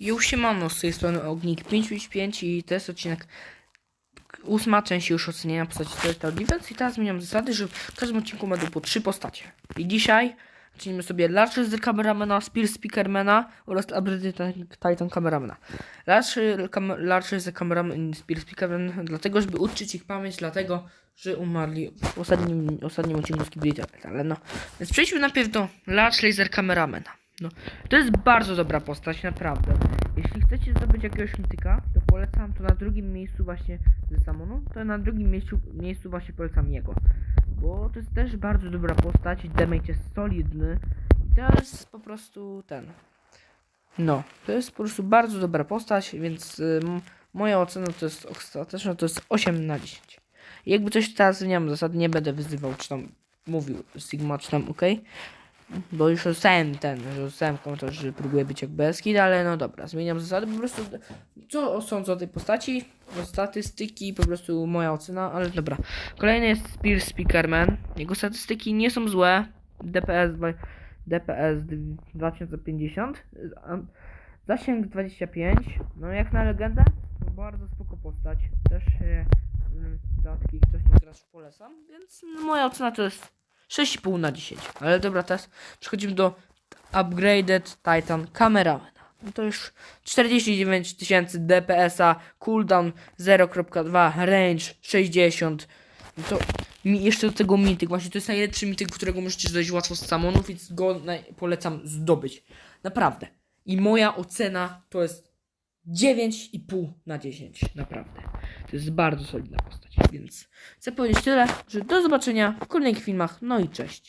Już siemano, z tej strony Ognik 555 i to jest odcinek ósma część już ocenienia postaci Turtle Defense i teraz zmieniam zasady, że w każdym odcinku będą po trzy postacie. I dzisiaj cenimy sobie Larcher z Cameramana, Spear Speakermana oraz Upgrade Titan Cameramana. Larcher, kam, Larcher z Cameraman i Spear Speakerman dlatego, żeby uczyć ich pamięć, dlatego, że umarli w ostatnim, ostatnim odcinku z Kibli ale no. Więc przejdźmy najpierw do Large Laser Cameramana. No, to jest bardzo dobra postać, naprawdę. Jeśli chcecie zdobyć jakiegoś mityka, to polecam to na drugim miejscu właśnie ze Samonu, to na drugim miejscu, miejscu właśnie polecam jego. Bo to jest też bardzo dobra postać, damage jest solidny i to jest po prostu ten. No, to jest po prostu bardzo dobra postać, więc ym, moja ocena to jest ostateczna, to jest 8 na 10. I jakby coś teraz zmieniam zasad, nie będę wyzywał, czy tam mówił Sigma, czy tam ok. Bo już dostałem ten, że dostałem komentarz, że próbuję być jak Beskid, ale no dobra, zmieniam zasady, po prostu co sądzę o tej postaci, o statystyki, po prostu moja ocena, ale dobra. Kolejny jest Spear Speakerman, jego statystyki nie są złe, DPS, DPS 2050, a zasięg 25, no jak na legendę, to bardzo spoko postać, też mm, dla takich wcześniej graczy polecam, więc no, moja ocena to jest 6,5 na 10. Ale dobra, teraz przechodzimy do Upgraded Titan Cameramana. No to już 49 tysięcy DPS-a, cooldown 0.2, range 60. No to mi jeszcze do tego mityk, właśnie to jest najlepszy mityk, którego możecie zdać łatwo z samonów, więc go polecam zdobyć. Naprawdę. I moja ocena to jest 9,5 na 10. Naprawdę. To jest bardzo solidna postać, więc chcę powiedzieć tyle, że do zobaczenia w kolejnych filmach, no i cześć.